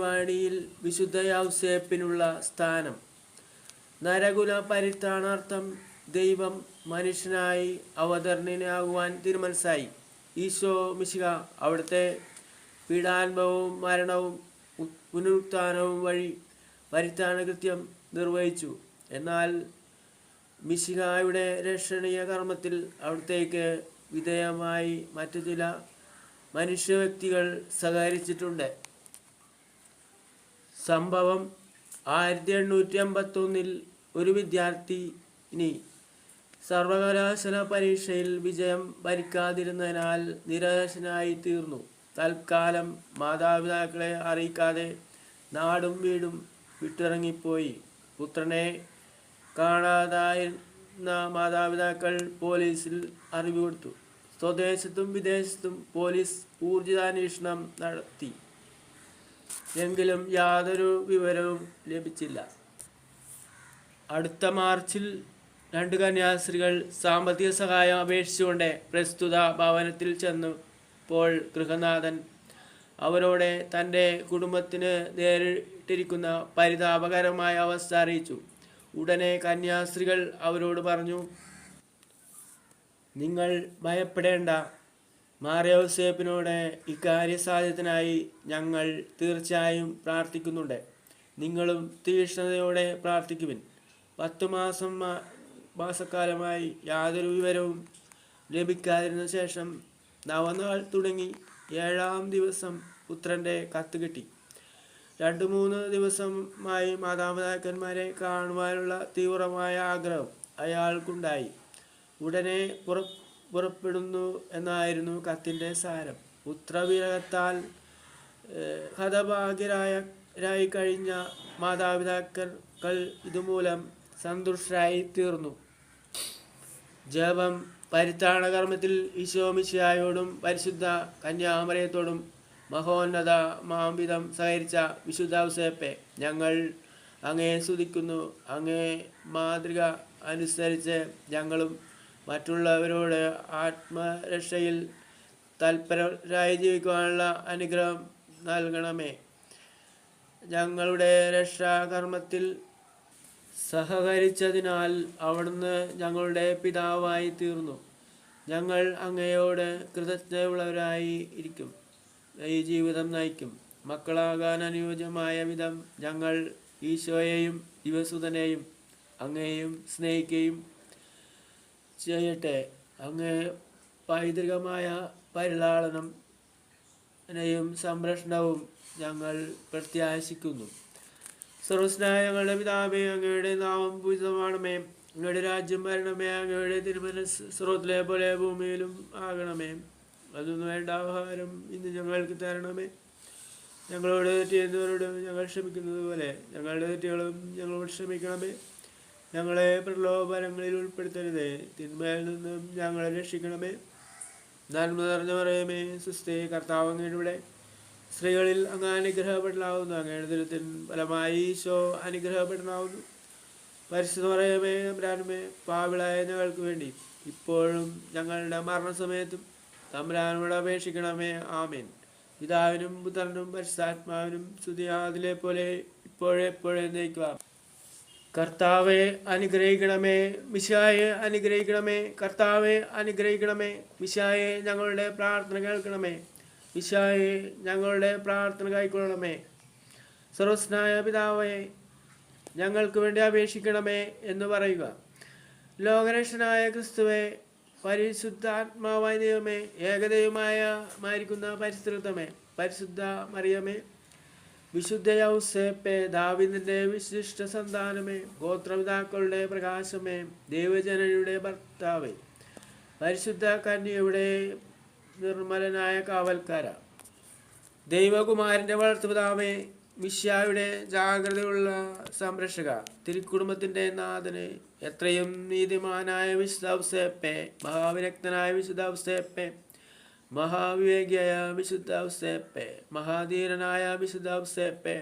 പരിപാടിയിൽ വിശുദ്ധ യൗസേപ്പിനുള്ള സ്ഥാനം. നരകുല പരിത്രാണാർത്ഥം ദൈവം മനുഷ്യനായി അവതരണനാകുവാൻ തീരുമാനിച്ചായി ഈശോ മിശിക അവിടുത്തെ പീഡാനുഭവവും മരണവും പുനരുത്ഥാനവും വഴി പരിത്രാണ കൃത്യം നിർവഹിച്ചു. എന്നാൽ മിശികായുടെ രക്ഷണീയ കർമ്മത്തിൽ അവിടത്തേക്ക് വിധേയമായി മറ്റു ചില മനുഷ്യ വ്യക്തികൾ സഹകരിച്ചിട്ടുണ്ട്. സംഭവം ആയിരത്തി എണ്ണൂറ്റി അമ്പത്തൊന്നിൽ ഒരു വിദ്യാർത്ഥി ഇനി സർവകലാശാല പരീക്ഷയിൽ വിജയം ഭരിക്കാതിരുന്നതിനാൽ നിരാശനായി തീർന്നു. തൽക്കാലം മാതാപിതാക്കളെ അറിയിക്കാതെ നാടും വീടും വിട്ടിറങ്ങിപ്പോയി. പുത്രനെ കാണാതായിരുന്ന മാതാപിതാക്കൾ പോലീസിൽ അറിവ് കൊടുത്തു സ്വദേശത്തും വിദേശത്തും പോലീസ് ഊർജിതാന്വേഷണം നടത്തി. എങ്കിലും യാതൊരു വിവരവും ലഭിച്ചില്ല. അടുത്ത മാർച്ചിൽ രണ്ട് കന്യാസ്ത്രീകൾ സാമ്പത്തിക സഹായം അപേക്ഷിച്ചുകൊണ്ട് പ്രസ്തുത ഭവനത്തിൽ ചെന്നപ്പോൾ ഗൃഹനാഥൻ. അവരോടെ തന്റെ കുടുംബത്തിന് നേരിട്ടിരിക്കുന്ന പരിതാപകരമായ അവസ്ഥ അറിയിച്ചു. ഉടനെ കന്യാസ്ത്രീകൾ അവരോട് പറഞ്ഞു നിങ്ങൾ ഭയപ്പെടേണ്ട. മാറിയോസേപ്പിനോട് ഇക്കാര്യസാധ്യത്തിനായി ഞങ്ങൾ തീർച്ചയായും പ്രാർത്ഥിക്കുന്നുണ്ട്. നിങ്ങളും തീക്ഷ്ണതയോടെ പ്രാർത്ഥിക്കുവിൻ. പത്തു മാസം മാസക്കാലമായി യാതൊരു വിവരവും ലഭിക്കാതിരുന്ന ശേഷം നവനാൾ തുടങ്ങി ഏഴാം ദിവസം പുത്രന്റെ കത്ത് കിട്ടി. രണ്ട് മൂന്ന് ദിവസമായി മാതാപിതാക്കന്മാരെ കാണുവാനുള്ള തീവ്രമായ ആഗ്രഹം അയാൾക്കുണ്ടായി. ഉടനെ പുറ പുറപ്പെടുന്നു എന്നായിരുന്നു കത്തിന്റെ സാരം. പുത്രവിരഹത്താൽ ഹതഭാഗ്യരായ രായി കഴിഞ്ഞ മാതാപിതാക്കൾ ഇതുമൂലം സന്തുഷ്ടരായി തീർന്നു ജപം പരിത്രാണ കർമ്മത്തിൽ ഈശോമിശിയായോടും പരിശുദ്ധ കന്യാമരയത്തോടും മഹോന്നത മാംവിധം സഹരിച്ച വിശുദ്ധ ഔസേപ്പെ ഞങ്ങൾ അങ്ങേ സ്തുതിക്കുന്നു. അങ്ങേ മാതൃക അനുസരിച്ച് ഞങ്ങളും മറ്റുള്ളവരോട് ആത്മരക്ഷയിൽ തൽപരരായി ജീവിക്കുവാനുള്ള അനുഗ്രഹം നൽകണമേ. ഞങ്ങളുടെ രക്ഷാകർമ്മത്തിൽ സഹകരിച്ചതിനാൽ അവിടുന്ന് ഞങ്ങളുടെ പിതാവായി തീർന്നു. ഞങ്ങൾ അങ്ങയോട് കൃതജ്ഞതയുള്ളവരായി ഇരിക്കും. ഈ ജീവിതം നയിക്കും. മക്കളാകാൻ അനുയോജ്യമായ വിധം ഞങ്ങൾ ഈശോയെയും ദിവസുതനെയും അങ്ങയെയും സ്നേഹിക്കുകയും ചെയ്യട്ടെ. അങ്ങ് പൈതൃകമായ പരിലാളനം സംരക്ഷണവും ഞങ്ങൾ പ്രത്യാശിക്കുന്നു. സർവസ്നായ ഞങ്ങളുടെ പിതാവേ അങ്ങയുടെ നാമം പൂജിതമാണമേ. അങ്ങയുടെ രാജ്യം വരണമേ. അങ്ങയുടെ തിരുമന സ്രോത്തിലെ പോലെ ഭൂമിയിലും ആകണമേ. അതൊന്നും വേണ്ട. ആഹാരം ഇന്ന് ഞങ്ങൾക്ക് തരണമേ. ഞങ്ങളോട് തെറ്റിയെന്നവരോട് ഞങ്ങൾ ക്ഷമിക്കുന്നത് പോലെ ഞങ്ങളുടെ തെറ്റുകളും ഞങ്ങളോട് ക്ഷമിക്കണമേ. ഞങ്ങളെ പ്രലോഭനങ്ങളിൽ ഉൾപ്പെടുത്തരുത്. തിന്മയിൽ നിന്നും ഞങ്ങളെ രക്ഷിക്കണമേ. നന്മ നിറഞ്ഞ പറയുമേ സുസ്ഥേ കർത്താവ് അങ്ങയുടെ സ്ത്രീകളിൽ അങ്ങ് അനുഗ്രഹപ്പെടലാവുന്നു. അങ്ങയുടെ ദുരിതത്തിൻ ഫലമായി ഈശോ അനുഗ്രഹപ്പെടലാവുന്നു. പരിശുദ്ധ പറയുമേ തമ്പുരാനുമേ പാവിളായ ഞങ്ങൾക്ക് വേണ്ടി ഇപ്പോഴും ഞങ്ങളുടെ മരണസമയത്തും തമ്പരാനോട് അപേക്ഷിക്കണമേ. ആമേൻ. പിതാവിനും പുത്രനും പരിശുദ്ധാത്മാവിനും സ്തുതിയാതിലെ പോലെ ഇപ്പോഴെപ്പോഴേ നയിക്കുക കർത്താവെ അനുഗ്രഹിക്കണമേ. മിശായെ അനുഗ്രഹിക്കണമേ. കർത്താവെ അനുഗ്രഹിക്കണമേ. മിശായെ ഞങ്ങളുടെ പ്രാർത്ഥന കേൾക്കണമേ. മിശായെ ഞങ്ങളുടെ പ്രാർത്ഥന കൈക്കൊള്ളണമേ. സർവസ്നായ പിതാവേ ഞങ്ങൾക്ക് വേണ്ടി അപേക്ഷിക്കണമേ എന്ന് പറയുക. ലോകരക്ഷനായ ക്രിസ്തുവെ പരിശുദ്ധാത്മാവായ ദൈവമേ ഏകദൈവമായ മായിരിക്കുന്ന പരിസ്ഥിതമേ പരിശുദ്ധ മറിയമേ വിശുദ്ധ യൗസേപ്പെ ദാവിദിന്റെ വിശിഷ്ട സന്താനമേ ഗോത്രപിതാക്കളുടെ പ്രകാശമേ ദേവജനയുടെ ഭർത്താവേ പരിശുദ്ധ കന്യയുടെ നിർമ്മലനായ കാവൽക്കാര. ദൈവകുമാരന്റെ വളർത്തുപിതാവേ മിശ്യായുടെ ജാഗ്രതയുള്ള സംരക്ഷക തിരുക്കുടുംബത്തിന്റെ നാഥന് എത്രയും നീതിമാനായ വിശുദ്ധ മഹാവിരക്തനായ വിശുദ്ധ മഹാവിവേകിയായ വിശുദ്ധ ഔസേപ്പെ മഹാധീരനായ വിശുദ്ധ ഔസേപ്പെ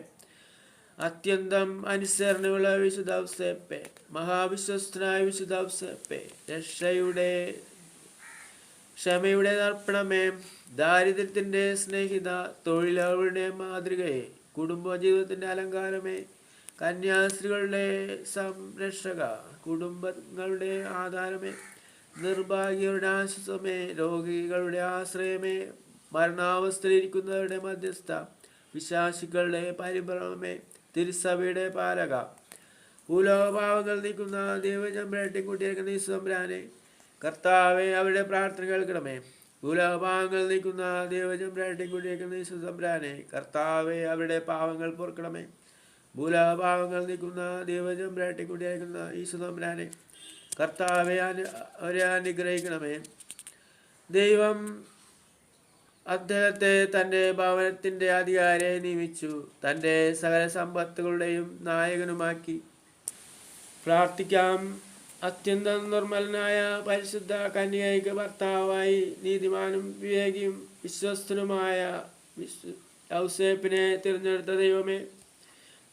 അത്യന്തം അനുസരണയുള്ള വിശുദ്ധ ഔസേപ്പെ മഹാവിശ്വസ്തനായ വിശുദ്ധ ഔസേപ്പെ രക്ഷയുടെ ക്ഷമയുടെ തർപ്പണമേ ദാരിദ്ര്യത്തിന്റെ സ്നേഹിത തൊഴിലാളികളുടെ മാതൃകയെ കുടുംബജീവിതത്തിന്റെ അലങ്കാരമേ കന്യാസ്ത്രീകളുടെ സംരക്ഷക കുടുംബങ്ങളുടെ ആധാരമേ നിർഭാഗ്യരുടെ ആശ്വാസമേ രോഗികളുടെ ആശ്രയമേ മരണാവസ്ഥയിലിരിക്കുന്നവരുടെ മധ്യസ്ഥ വിശ്വാസികളുടെ പരിഭ്രമമേ തിരുസഭയുടെ പാലക. ഭൂലോകഭാവങ്ങൾ നീക്കുന്ന ദൈവചമ്പരട്ടി കുട്ടിയേക്കുന്ന സംരാനെ കർത്താവെ അവരുടെ പ്രാർത്ഥന കേൾക്കണമേ. ഭൂലോകഭാവങ്ങൾ നീക്കുന്ന ദൈവചമ്പരട്ടി കുട്ടിയേക്കുന്ന സംരാനെ കർത്താവെ അവരുടെ പാവങ്ങൾ പൊറുക്കണമേ. ഭൂലോകഭാവങ്ങൾ നീക്കുന്ന ദൈവചമ്പരട്ടി കുട്ടിയേക്കുന്ന ഈ സുതമ്പരാനെ കർത്താവെ അവരെ അനുഗ്രഹിക്കണമേ. ദൈവം അദ്ദേഹത്തെ തന്റെ ഭവനത്തിന്റെ അധികാരിയെ നിയമിച്ചു. തന്റെ സകല സമ്പത്തുകളുടെയും നായകനുമാക്കി. പ്രാർത്ഥിക്കാം. അത്യന്തം നിർമ്മലനായ പരിശുദ്ധ കന്യകയ്ക്ക് ഭർത്താവായി നീതിമാനും വിവേകിയും വിശ്വസ്തനുമായ വിശ്വ ഔസേപ്പിനെ തിരഞ്ഞെടുത്ത ദൈവമേ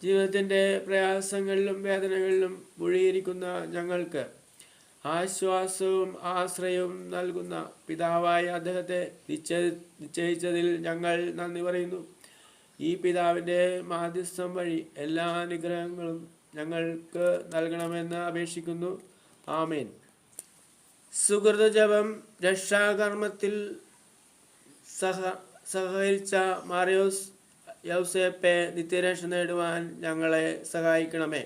ജീവിതത്തിന്റെ പ്രയാസങ്ങളിലും വേദനകളിലും മുഴുകിയിരിക്കുന്ന ഞങ്ങൾക്ക് ആശ്വാസവും ആശ്രയവും നൽകുന്ന പിതാവായ അദ്ദേഹത്തെ നിശ്ചയ നിശ്ചയിച്ചതിൽ ഞങ്ങൾ നന്ദി പറയുന്നു. ഈ പിതാവിന്റെ മാധ്യസ്ഥം വഴി എല്ലാ അനുഗ്രഹങ്ങളും ഞങ്ങൾക്ക് നൽകണമെന്ന് അപേക്ഷിക്കുന്നു. ആമേൻ. സുഹൃത ജപം രക്ഷാകർമ്മത്തിൽ സഹ സഹകരിച്ച മാറിയോസ് യൗസേപ്പെ നിത്യരക്ഷ നേടുവാൻ ഞങ്ങളെ സഹായിക്കണമേ.